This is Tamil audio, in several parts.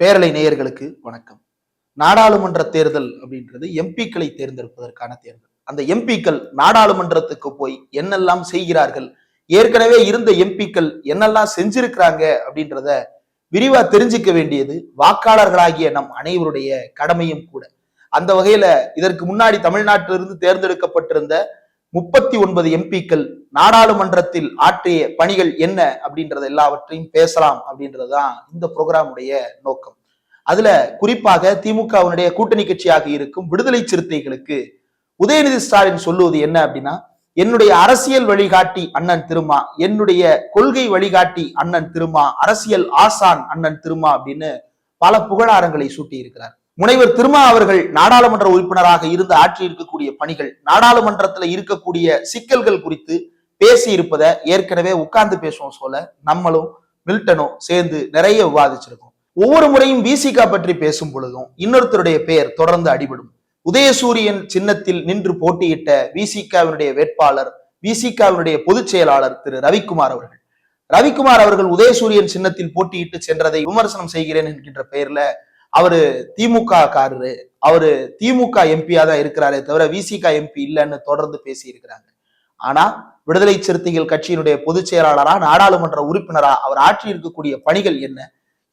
பேரலை நேயர்களுக்கு வணக்கம். நாடாளுமன்ற தேர்தல் அப்படின்றது எம்பிக்களை தேர்ந்தெடுப்பதற்கான தேர்தல். அந்த எம்பிக்கள் நாடாளுமன்றத்துக்கு போய் என்னெல்லாம் செய்கிறார்கள்? ஏற்கனவே இருந்த எம்பிக்கள் என்னெல்லாம் செஞ்சிருக்கிறாங்க அப்படின்றத விரிவா தெரிஞ்சுக்க வேண்டியது வாக்காளர்களாகிய நம் அனைவருடைய கடமையும் கூட. அந்த வகையில இதற்கு முன்னாடி தமிழ்நாட்டிலிருந்து தேர்ந்தெடுக்கப்பட்டிருந்த முப்பத்தி ஒன்பது எம்பிக்கள் நாடாளுமன்றத்தில் ஆற்றிய பணிகள் என்ன அப்படின்றத எல்லாவற்றையும் பேசலாம் அப்படின்றதுதான் இந்த புரோகிராமுடைய நோக்கம். அதுல குறிப்பாக திமுகவினுடைய கூட்டணி கட்சியாக இருக்கும் விடுதலை சிறுத்தைகளுக்கு உதயநிதி ஸ்டாலின் சொல்லுவது என்ன அப்படின்னா என்னுடைய அரசியல் வழிகாட்டி அண்ணன் திருமா என்னுடைய கொள்கை வழிகாட்டி அண்ணன் திருமா அரசியல் ஆசான் அண்ணன் திருமா அப்படின்னு பல புகழாரங்களை சூட்டி இருக்கிறார் முனைவர் திருமா அவர்கள் நாடாளுமன்ற உறுப்பினராக இருந்து ஆற்றி இருக்கக்கூடிய பணிகள் நாடாளுமன்றத்துல இருக்கக்கூடிய சிக்கல்கள் குறித்து பேசி இருப்பதை ஏற்கனவே உட்கார்ந்து பேசுவோம் சொல்ல நம்மளும் மில்டனும் சேர்ந்து நிறைய விவாதிச்சிருக்கோம். ஒவ்வொரு முறையும் விசிகா பற்றி பேசும் பொழுதும் இன்னொருத்தருடைய பெயர் தொடர்ந்து அடிபடும். உதயசூரியன் சின்னத்தில் நின்று போட்டியிட்ட விசிகாவினுடைய வேட்பாளர் விசிகாவினுடைய பொதுச் செயலாளர் திரு ரவிக்குமார் அவர்கள். ரவிக்குமார் அவர்கள் உதயசூரியன் சின்னத்தில் போட்டியிட்டு சென்றதை விமர்சனம் செய்கிறேன் என்கின்ற பெயர்ல அவரு திமுக காரரு அவரு திமுக எம்பியா தான் இருக்கிறாரே தவிர விசிகா எம்பி இல்லைன்னு தொடர்ந்து பேசி இருக்கிறாங்க ஆனா விடுதலை சிறுத்தைகள் கட்சியினுடைய பொதுச் செயலாளரா நாடாளுமன்ற உறுப்பினரா அவர் ஆற்றி இருக்கக்கூடிய பணிகள் என்ன?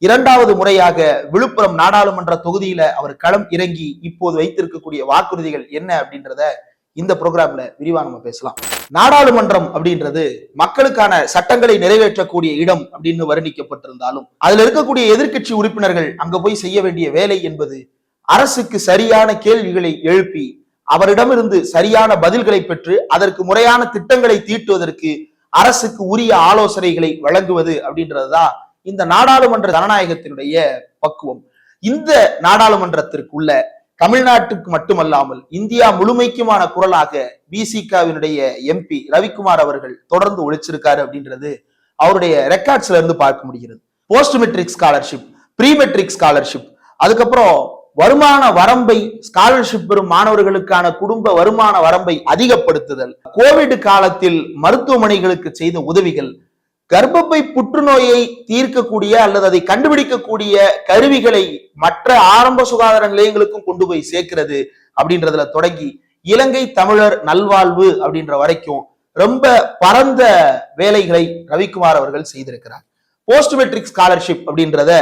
இரண்டாவது முறையாக விழுப்புரம் நாடாளுமன்ற தொகுதியில அவர் களம் இறங்கி இப்போது வைத்திருக்கக்கூடிய வாக்குறுதிகள் என்ன அப்படின்றத இந்த ப்ரோக்ராம்ல விரிவா நம்ம பேசலாம். நாடாளுமன்றம் அப்படின்றது மக்களுக்கான சட்டங்களை நிறைவேற்றக்கூடிய இடம் அப்படின்னு வர்ணிக்கப்பட்டிருந்தாலும் அதுல இருக்கக்கூடிய எதிர்க்கட்சி உறுப்பினர்கள் அங்க போய் செய்ய வேண்டிய வேலை என்பது அரசுக்கு சரியான கேள்விகளை எழுப்பி அவரிடமிருந்து சரியான பதில்களை பெற்று அதற்கு முறையான திட்டங்களை தீட்டுவதற்கு அரசுக்கு உரிய ஆலோசனைகளை வழங்குவது அப்படின்றதுதான் இந்த நாடாளுமன்ற ஜனநாயகத்தினுடைய பக்குவம். இந்த நாடாளுமன்றத்திற்குள்ள தமிழ்நாட்டுக்கு மட்டுமல்லாமல் இந்தியா முழுமைக்குமான குரலாக பிசிகாவினுடைய எம்பி ரவிக்குமார் அவர்கள் தொடர்ந்து ஒழிச்சிருக்காரு அப்படின்றது அவருடைய ரெக்கார்ட்ஸ்ல இருந்து பார்க்க முடிகிறது. Post matric scholarship pre matric scholarship அதுக்கப்புறம் வருமான வரம்பை ஸ்காலர்ஷிப் பெறும் மாணவர்களுக்கான குடும்ப வருமான வரம்பை அதிகப்படுத்துதல் கோவிட் காலத்தில் மருத்துவமனைகளுக்கு செய்த உதவிகள் கர்ப்பப்பை புற்றுநோயை தீர்க்கக்கூடிய அல்லது அதை கண்டுபிடிக்கக்கூடிய கருவிகளை மற்ற ஆரம்ப சுகாதார நிலையங்களுக்கும் கொண்டு போய் சேர்க்கிறது அப்படின்றதுல தொடங்கி இலங்கை தமிழர் நல்வாழ்வு அப்படின்ற வரைக்கும் ரொம்ப பரந்த வேலைகளை ரவிக்குமார் அவர்கள் செய்திருக்கிறார். போஸ்ட் மெட்ரிக் ஸ்காலர்ஷிப் அப்படின்றத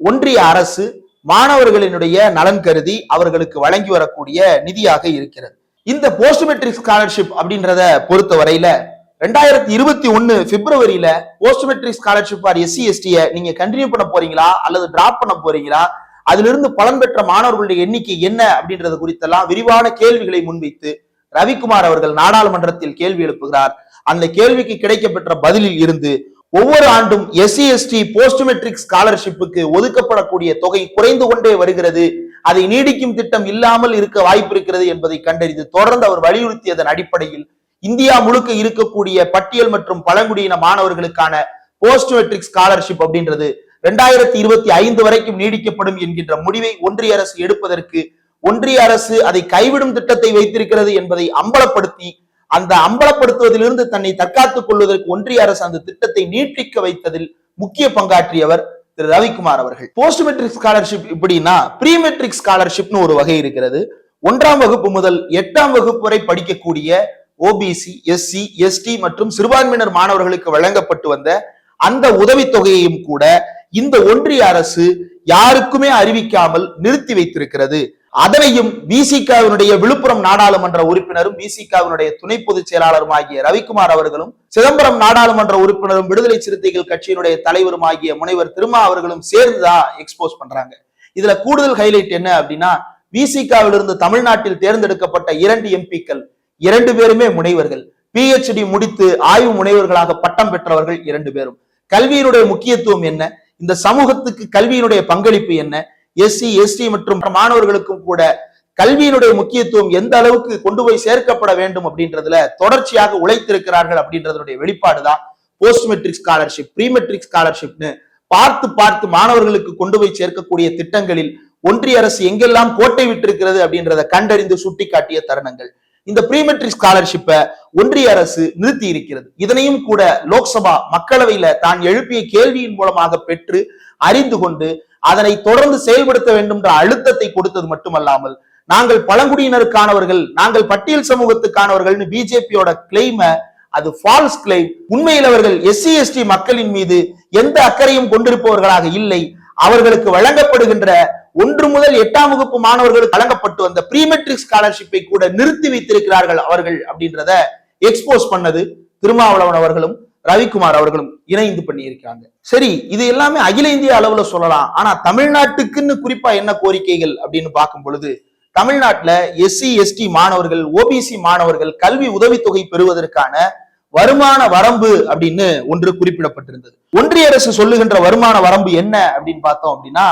ஒன்றிய அரசு மாணவர்களினுடைய நலன் கருதி அவர்களுக்கு வழங்கி வரக்கூடிய நிதியாக இருக்கிறது. இந்த போஸ்ட் மெட்ரிக் ஸ்காலர்ஷிப் அப்படின்றத பொறுத்த வரையில ரெண்டாயிரத்தி இருபத்தி ஒன்னு பிப்ரவரியில post matric scholarship or SC எஸ்டிய நீங்க கண்டினியூ பண்ண போறீங்களா? அல்லது டிராப் பண்ண போறீங்களா? அதிலிருந்து பலன் பெற்ற மாணவர்களுடைய எண்ணிக்கை என்ன அப்படின்றது குறித்தெல்லாம் விரிவான கேள்விகளை முன்வைத்து ரவிக்குமார் அவர்கள் நாடாளுமன்றத்தில் கேள்வி எழுப்புகிறார். அந்த கேள்விக்கு கிடைக்கப்பெற்ற பதிலில் இருந்து ஒவ்வொரு ஆண்டும் எஸ்சி எஸ்டி போஸ்ட் மெட்ரிக் ஸ்காலர்ஷிப்புக்கு ஒதுக்கப்படக்கூடிய தொகை குறைந்து கொண்டே வருகிறது. அதை நீடிக்கும் திட்டம் இல்லாமல் இருக்க வாய்ப்பு இருக்கிறது என்பதை கண்டறிந்து தொடர்ந்து அவர் வலியுறுத்தியதன் அடிப்படையில் இந்தியா முழுக்க இருக்கக்கூடிய பட்டியல் மற்றும் பழங்குடியின மாணவர்களுக்கான போஸ்ட் மெட்ரிக் ஸ்காலர்ஷிப் அப்படின்றது ரெண்டாயிரத்தி இருபத்தி ஐந்து வரைக்கும் நீடிக்கப்படும் என்கின்ற முடிவை ஒன்றிய அரசு எடுப்பதற்கு ஒன்றிய அரசு அதை கைவிடும் திட்டத்தை வைத்திருக்கிறது என்பதை அம்பலப்படுத்தி அந்த அம்பலப்படுத்துவதிலிருந்து தன்னை தற்காத்துக் கொள்வதற்கு ஒன்றிய அரசு அந்த திட்டத்தை நீட்டிக்க வைத்ததில் முக்கிய பங்காற்றியவர் திரு. ரவிக்குமார் அவர்கள். போஸ்ட் மெட்ரிக் ஸ்காலர்ஷிப் இப்படின்னா ப்ரீ மெட்ரிக் ஸ்காலர்ஷிப்னு ஒரு வகை இருக்கிறது. ஒன்றாம் வகுப்பு முதல் எட்டாம் வகுப்பு வரை படிக்கக்கூடிய ஓபிசி எஸ்சி எஸ்டி மற்றும் சிறுபான்மையினர் மாணவர்களுக்கு வழங்கப்பட்டு வந்த அந்த உதவித்தொகையையும் கூட இந்த ஒன்றிய அரசு யாருக்குமே அறிவிக்காமல் நிறுத்தி வைத்திருக்கிறது. அதனையும் விசிகாவினுடைய விழுப்புரம் நாடாளுமன்ற உறுப்பினரும் விசிகாவினுடைய துணை பொதுச் செயலாளரும் ஆகிய ரவிக்குமார் அவர்களும் சிதம்பரம் நாடாளுமன்ற உறுப்பினரும் விடுதலை சிறுத்தைகள் கட்சியினுடைய தலைவரும் ஆகிய முனைவர் திருமா அவர்களும் சேர்ந்துதான் எக்ஸ்போஸ் பண்றாங்க. இதுல கூடுதல் ஹைலைட் என்ன அப்படின்னா விசிகாவிலிருந்து தமிழ்நாட்டில் தேர்ந்தெடுக்கப்பட்ட இரண்டு எம்பிக்கள் இரண்டு பேருமே முனைவர்கள். பிஹெச்டி முடித்து ஆய்வு முனைவர்களாக பட்டம் பெற்றவர்கள் இரண்டு பேரும். கல்வியினுடைய முக்கியத்துவம் என்ன? இந்த சமூகத்துக்கு கல்வியினுடைய பங்களிப்பு என்ன? எஸ்சி எஸ்டி மற்றும் மாணவர்களுக்கும் கூட கல்வியினுடைய முக்கியத்துவம் எந்த அளவுக்கு கொண்டு போய் சேர்க்கப்பட வேண்டும் அப்படின்றதுல தொடர்ச்சியாக உழைத்திருக்கிறார்கள் அப்படின்றது வெளிப்பாடு தான் post matric scholarship pre matric ஸ்காலர்ஷிப்னு பார்த்து பார்த்து மாணவர்களுக்கு கொண்டு போய் சேர்க்கக்கூடிய திட்டங்களில் ஒன்றிய அரசு எங்கெல்லாம் கோட்டை விட்டிருக்கிறது அப்படின்றத கண்டறிந்து சுட்டிக்காட்டிய தருணங்கள். இந்த ப்ரீ மெட்ரிக் ஸ்காலர்ஷிப்பை ஒன்றிய அரசு நிறுத்தி இருக்கிறது. இதனையும் கூட லோக்சபா மக்களவையில தான் எழுப்பிய கேள்வியின் மூலமாக பெற்று அறிந்து கொண்டு அதனை தொடர்ந்து செயல்படுத்த வேண்டும் என்ற அழுத்தத்தை கொடுத்தது மட்டுமல்லாமல் நாங்கள் பழங்குடியினருக்கானவர்கள் நாங்கள் பட்டியல் சமூகத்துக்கானவர்கள்னு பிஜேபியோட கிளைம அது ஃபால்ஸ் கிளைம் உண்மையில் அவர்கள் எஸ்சி எஸ்டி மக்களின் மீது எந்த அக்கறையும் கொண்டிருப்பவர்களாக இல்லை. அவர்களுக்கு வழங்கப்படுகின்ற ஒன்று முதல் எட்டாம் வகுப்பு மாணவர்களுக்கு வழங்கப்பட்டு வந்த ப்ரீமெட்ரிக் ஸ்காலர்ஷிப்பை கூட நிறுத்தி வைத்திருக்கிறார்கள் அவர்கள் அப்படின்றத எக்ஸ்போஸ் பண்ணது திருமாவளவன் அவர்களும். ரவிக்குமார் அவர்களும் இணைந்து பண்ணியிருக்காங்க சரி இது எல்லாமே அகில இந்திய அளவுல சொல்லலாம். ஆனா தமிழ்நாட்டுக்குன்னு குறிப்பா என்ன கோரிக்கைகள் அப்படின்னு பார்க்கும் பொழுது தமிழ்நாட்டுல எஸ்சி எஸ்டி மாணவர்கள் ஓபிசி மாணவர்கள் கல்வி உதவித்தொகை பெறுவதற்கான வருமான வரம்பு அப்படின்னு ஒன்று குறிப்பிடப்பட்டிருந்தது. ஒன்றிய அரசு சொல்லுகின்ற வருமான வரம்பு என்ன அப்படின்னு பார்த்தோம் அப்படின்னா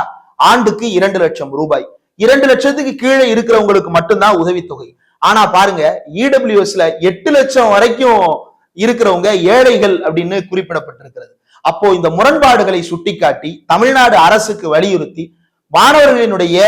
ஆண்டுக்கு இரண்டு லட்சம் ரூபாய். இரண்டு லட்சத்துக்கு கீழே இருக்கிறவங்களுக்கு மட்டும்தான் உதவித்தொகை. ஆனா பாருங்க இடபிள்யூஎஸ்ல எட்டு லட்சம் வரைக்கும் இருக்கிறவங்க ஏழைகள் அப்படின்னு குறிப்பிடப்பட்டிருக்கிறது. அப்போ இந்த முரண்பாடுகளை சுட்டிக்காட்டி தமிழ்நாடு அரசுக்கு வலியுறுத்தி மாணவர்களினுடைய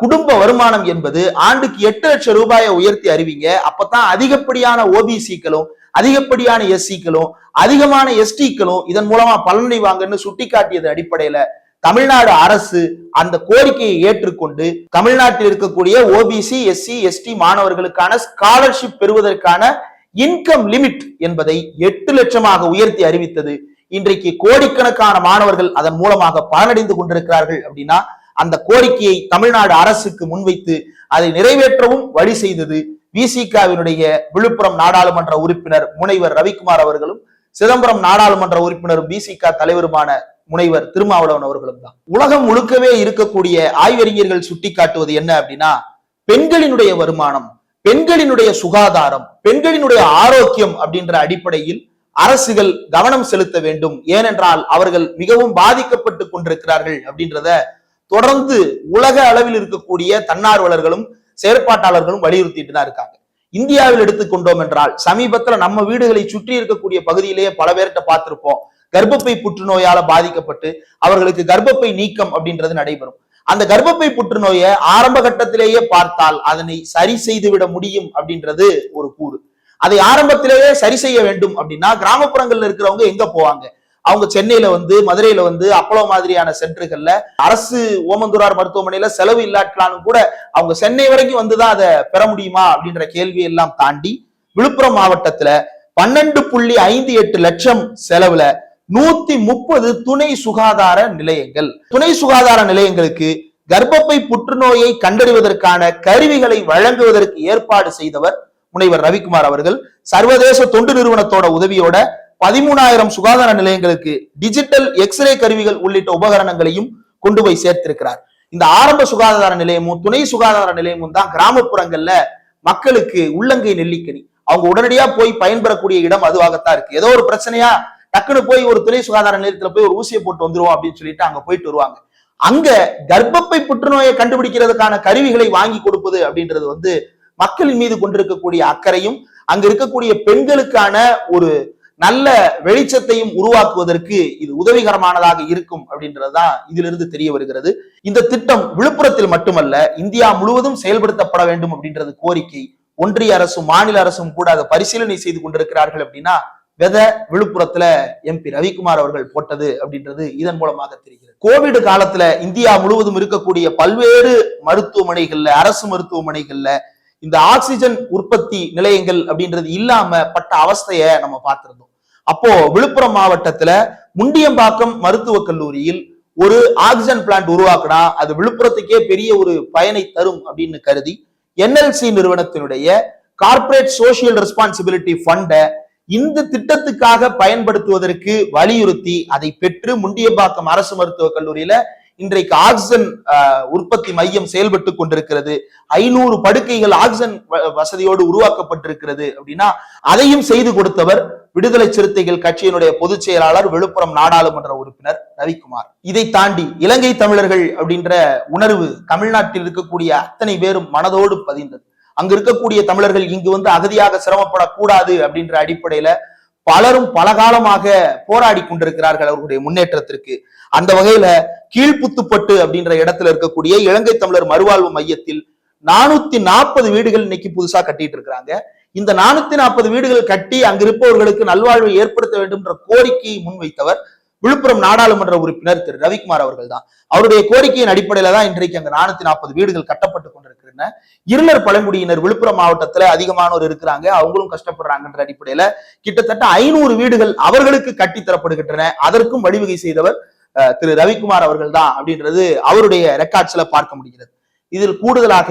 குடும்ப வருமானம் என்பது ஆண்டுக்கு எட்டு லட்சம் ரூபாயை உயர்த்தி அறிவிங்க. அப்பதான் அதிகப்படியான ஓபிசிக்களும் அதிகப்படியான எஸ்சிக்களும் அதிகமான எஸ்டிக்களும் இதன் மூலமா பலனடைவாங்கன்னு சுட்டிக்காட்டியது அடிப்படையில தமிழ்நாடு அரசு அந்த கோரிக்கையை ஏற்றுக்கொண்டு தமிழ்நாட்டில் இருக்கக்கூடிய ஓபிசி எஸ்சி எஸ்டி மாணவர்களுக்கான ஸ்காலர்ஷிப் பெறுவதற்கான இன்கம் லிமிட் என்பதை எட்டு லட்சமாக உயர்த்தி அறிவித்தது. இன்றைக்கு கோடிக்கணக்கான மாணவர்கள் அதன் மூலமாக பலனடைந்து கொண்டிருக்கிறார்கள் அப்படின்னா அந்த கோரிக்கையை தமிழ்நாடு அரசுக்கு முன்வைத்து அதை நிறைவேற்றவும் வழி செய்தது விசிகாவினுடைய விழுப்புரம் நாடாளுமன்ற உறுப்பினர் முனைவர் ரவிக்குமார் அவர்களும் சிதம்பரம் நாடாளுமன்ற உறுப்பினரும் விசிகா தலைவருமான முனைவர் திருமாவளவன் அவர்களும் தான். உலகம் முழுக்கவே இருக்கக்கூடிய ஆய்வறிஞர்கள் சுட்டி காட்டுவது என்ன அப்படின்னா பெண்களினுடைய வருமானம் பெண்களினுடைய சுகாதாரம் பெண்களினுடைய ஆரோக்கியம் அப்படின்ற அடிப்படையில் அரசுகள் கவனம் செலுத்த வேண்டும். ஏனென்றால் அவர்கள் மிகவும் பாதிக்கப்பட்டு கொண்டிருக்கிறார்கள் அப்படின்றத தொடர்ந்து உலக அளவில் இருக்கக்கூடிய தன்னார்வலர்களும் செயற்பாட்டாளர்களும் வலியுறுத்திட்டு தான் இருக்காங்க. இந்தியாவில் எடுத்துக்கொண்டோம் என்றால் சமீபத்துல நம்ம வீடுகளை சுற்றி இருக்கக்கூடிய பகுதியிலேயே பல பேர்கிட்ட பார்த்திருப்போம். கர்ப்பப்பை புற்றுநோயால பாதிக்கப்பட்டு அவர்களுக்கு கர்ப்பப்பை நீக்கம் அப்படின்றது நடைபெறும். அந்த கர்ப்பப்பை புற்றுநோயை ஆரம்ப கட்டத்திலேயே பார்த்தால் அதனை சரி செய்து விட முடியும் அப்படின்றது ஒரு கூறு. அதை ஆரம்பத்திலேயே சரி செய்ய வேண்டும் அப்படின்னா கிராமப்புறங்கள்ல இருக்கிறவங்க எங்க போவாங்க? அவங்க சென்னையில வந்து மதுரையில வந்து அப்பளோ மாதிரியான சென்டர்கள்ல அரசு ஓமந்தூரார் மருத்துவமனையில செலவு இல்லாட்டலாலும் கூட அவங்க சென்னை வரைக்கும் வந்துதான் அதை பெற முடியுமா அப்படின்ற கேள்வி எல்லாம் தாண்டி விழுப்புரம் மாவட்டத்துல பன்னெண்டு புள்ளி ஐந்து எட்டு லட்சம் செலவுல நூத்தி முப்பது துணை சுகாதார நிலையங்கள். துணை சுகாதார நிலையங்களுக்கு கர்ப்பப்பை புற்றுநோயை கண்டறிவதற்கான கருவிகளை வழங்குவதற்கு ஏற்பாடு செய்தவர் முனைவர் ரவிக்குமார் அவர்கள். சர்வதேச தொண்டு நிறுவனத்தோட உதவியோட பதிமூணாயிரம் சுகாதார நிலையங்களுக்கு டிஜிட்டல் எக்ஸ்ரே கருவிகள் உள்ளிட்ட உபகரணங்களையும் கொண்டு போய் சேர்த்திருக்கிறார். இந்த ஆரம்ப சுகாதார நிலையமும் துணை சுகாதார நிலையமும் தான் கிராமப்புறங்கள்ல மக்களுக்கு உள்ளங்கை நெல்லிக்கணி அவங்க உடனடியா போய் பயன்பெறக்கூடிய இடம் அதுவாகத்தான் இருக்கு. ஏதோ ஒரு பிரச்சனையா டக்குன்னு போய் ஒரு துணை சுகாதார நிலையத்துல போய் ஒரு ஊசியை போட்டு வந்துருவோம் அப்படின்னு சொல்லிட்டு அங்க போயிட்டு வருவாங்க. அங்க கர்ப்பப்பை புற்றுநோயை கண்டுபிடிக்கிறதுக்கான கருவிகளை வாங்கி கொடுப்பது அப்படின்றது வந்து மக்களின் மீது கொண்டிருக்கக்கூடிய அக்கறையும் அங்க இருக்கக்கூடிய பெண்களுக்கான ஒரு நல்ல வெளிச்சத்தையும் உருவாக்குவதற்கு இது உதவிகரமானதாக இருக்கும் அப்படின்றதுதான் இதிலிருந்து தெரிய வருகிறது. இந்த திட்டம் விழுப்புரத்தில் மட்டுமல்ல இந்தியா முழுவதும் செயல்படுத்தப்பட வேண்டும் அப்படின்றது கோரிக்கை. ஒன்றிய அரசும் மாநில அரசும் கூட அதை பரிசீலனை செய்து கொண்டிருக்கிறார்கள் அப்படின்னா வித விழுப்புரத்துல எம்பி ரவிக்குமார் அவர்கள் போட்டது அப்படின்றது இதன் மூலமாக தெரிகிறது. கோவிட் காலத்துல இந்தியா முழுவதும் இருக்கக்கூடிய பல்வேறு மருத்துவமனைகள்ல அரசு மருத்துவமனைகள்ல இந்த ஆக்சிஜன் உற்பத்தி நிலையங்கள் அப்படின்றது இல்லாம பட்ட அவஸ்தைய நம்ம பார்த்திருந்தோம். அப்போ விழுப்புரம் மாவட்டத்துல முண்டியம்பாக்கம் மருத்துவக் கல்லூரியில் ஒரு ஆக்சிஜன் பிளான்ட் உருவாக்குனா அது விழுப்புரத்துக்கே பெரிய ஒரு பயனை தரும் அப்படின்னு கருதி என்எல்சி நிறுவனத்தினுடைய கார்ப்பரேட் சோசியல் ரெஸ்பான்சிபிலிட்டி ஃபண்டை இந்த திட்டத்துக்காக பயன்படுத்துவதற்கு வலியுறுத்தி அதை பெற்று முண்டியம்பாக்கம் அரசு மருத்துவக் கல்லூரியில இன்றைக்கு ஆக்சிஜன் உற்பத்தி மையம் செயல்பட்டு கொண்டிருக்கிறது. ஐநூறு படுக்கைகள் ஆக்சிஜன் வசதியோடு உருவாக்கப்பட்டிருக்கிறது அப்படின்னா அதையும் செய்து கொடுத்தவர் விடுதலை சிறுத்தைகள் கட்சியினுடைய பொதுச் செயலாளர் விழுப்புரம் நாடாளுமன்ற உறுப்பினர் ரவிக்குமார். இதை தாண்டி இலங்கை தமிழர்கள் அப்படின்ற உணர்வு தமிழ்நாட்டில் இருக்கக்கூடிய அத்தனை பேரும் மனதோடு பதிந்தது. அங்க இருக்கக்கூடிய தமிழர்கள் இங்கு வந்து அகதியாக சிரமப்படக்கூடாது அப்படின்ற அடிப்படையில பலரும் பல காலமாக போராடி கொண்டிருக்கிறார்கள் அவர்களுடைய முன்னேற்றத்திற்கு. அந்த வகையில கீழ்ப்புத்துப்பட்டு அப்படின்ற இடத்துல இருக்கக்கூடிய இலங்கை தமிழர் மறுவாழ்வு மையத்தில் நானூத்தி நாற்பது வீடுகள் இன்னைக்கு புதுசா கட்டிட்டு இருக்கிறாங்க. இந்த நானூத்தி நாற்பது வீடுகள் கட்டி அங்கிருப்பவர்களுக்கு நல்வாழ்வை ஏற்படுத்த வேண்டும் என்ற கோரிக்கையை முன்வைத்தவர் விழுப்புரம் நாடாளுமன்ற உறுப்பினர் திரு ரவிக்குமார் அவர்கள் தான் அவருடைய கோரிக்கையின் அடிப்படையில தான் இன்றைக்கு அங்க நானூத்தி நாற்பது வீடுகள் கட்டப்பட்டு கொண்டிருக்கின்றன இருளர் பழங்குடியினர் விழுப்புரம் மாவட்டத்துல அதிகமானோர் இருக்கிறாங்க. அவங்களும் கஷ்டப்படுறாங்கன்ற அடிப்படையில கிட்டத்தட்ட ஐநூறு வீடுகள் அவர்களுக்கு கட்டி தரப்படுகின்றன. அதற்கும் வழிவகை செய்தவர் திரு. ரவிக்குமார் அவர்கள் தான் அப்படின்றது அவருடைய ரெக்கார்ட்ஸ்ல பார்க்க முடிகிறது. இதில் கூடுதலாக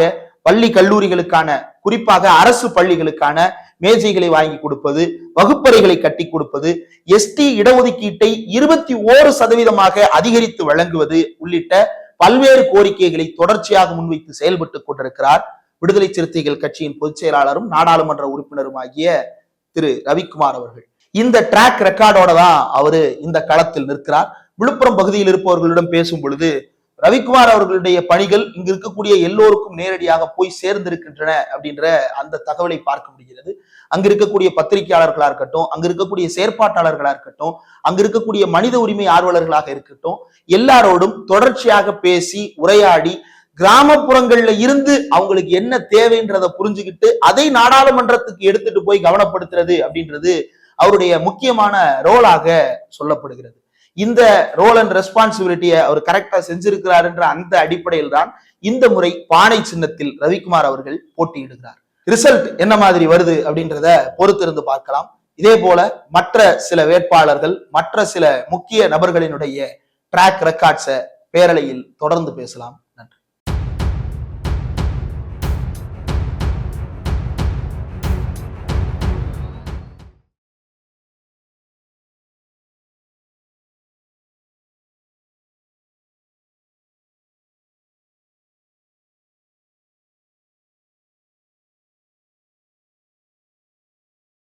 பள்ளி கல்லூரிகளுக்கான குறிப்பாக அரசு பள்ளிகளுக்கான மேஜைகளை வாங்கி கொடுப்பது வகுப்பறைகளை கட்டி கொடுப்பது எஸ்டி இடஒதுக்கீட்டை இருபத்தி ஓரு சதவீதமாக அதிகரித்து வழங்குவது உள்ளிட்ட பல்வேறு கோரிக்கைகளை தொடர்ச்சியாக முன்வைத்து செயல்பட்டு கொண்டிருக்கிறார் விடுதலை சிறுத்தைகள் கட்சியின் பொதுச் செயலாளரும் நாடாளுமன்ற உறுப்பினருமாகிய திரு. ரவிக்குமார் அவர்கள். இந்த ட்ராக் ரெக்கார்டோட தான் அவரு இந்த களத்தில் நிற்கிறார். விழுப்புரம் பகுதியில் இருப்பவர்களிடம் பேசும் பொழுது ரவிக்குமார் அவர்களுடைய பணிகள் இங்கு இருக்கக்கூடிய எல்லோருக்கும் நேரடியாக போய் சேர்ந்திருக்கின்றன அப்படின்ற அந்த தகவலை பார்க்க முடிகிறது. அங்க இருக்கக்கூடிய பத்திரிகையாளர்களா இருக்கட்டும் அங்க இருக்கக்கூடிய செயற்பாட்டாளர்களா இருக்கட்டும் அங்க இருக்கக்கூடிய மனித உரிமை ஆர்வலர்களாக இருக்கட்டும் எல்லாரோடும் தொடர்ச்சியாக பேசி உரையாடி கிராமப்புறங்கள்ல இருந்து அவங்களுக்கு என்ன தேவைன்றத புரிஞ்சுக்கிட்டு அதை நாடாளுமன்றத்துக்கு எடுத்துட்டு போய் கவனப்படுத்துறது அப்படின்றது அவருடைய முக்கியமான ரோலாக சொல்லப்படுகிறது. இந்த ரோல் அண்ட் ரெஸ்பான்சிபிலிட்டியை அவர் கரெக்டா செஞ்சிருக்கிறாருன்ற அந்த அடிப்படையில் தான் இந்த முறை பானை சின்னத்தில் ரவிக்குமார் அவர்கள் போட்டியிடுகிறார். ரிசல்ட் என்ன மாதிரி வருது அப்படின்றத பொறுத்திருந்து பார்க்கலாம். இதே போல மற்ற சில வேட்பாளர்கள் மற்ற சில முக்கிய நபர்களினுடைய ட்ராக் ரெக்கார்ட்ஸை பேரலையில் தொடர்ந்து பேசலாம்.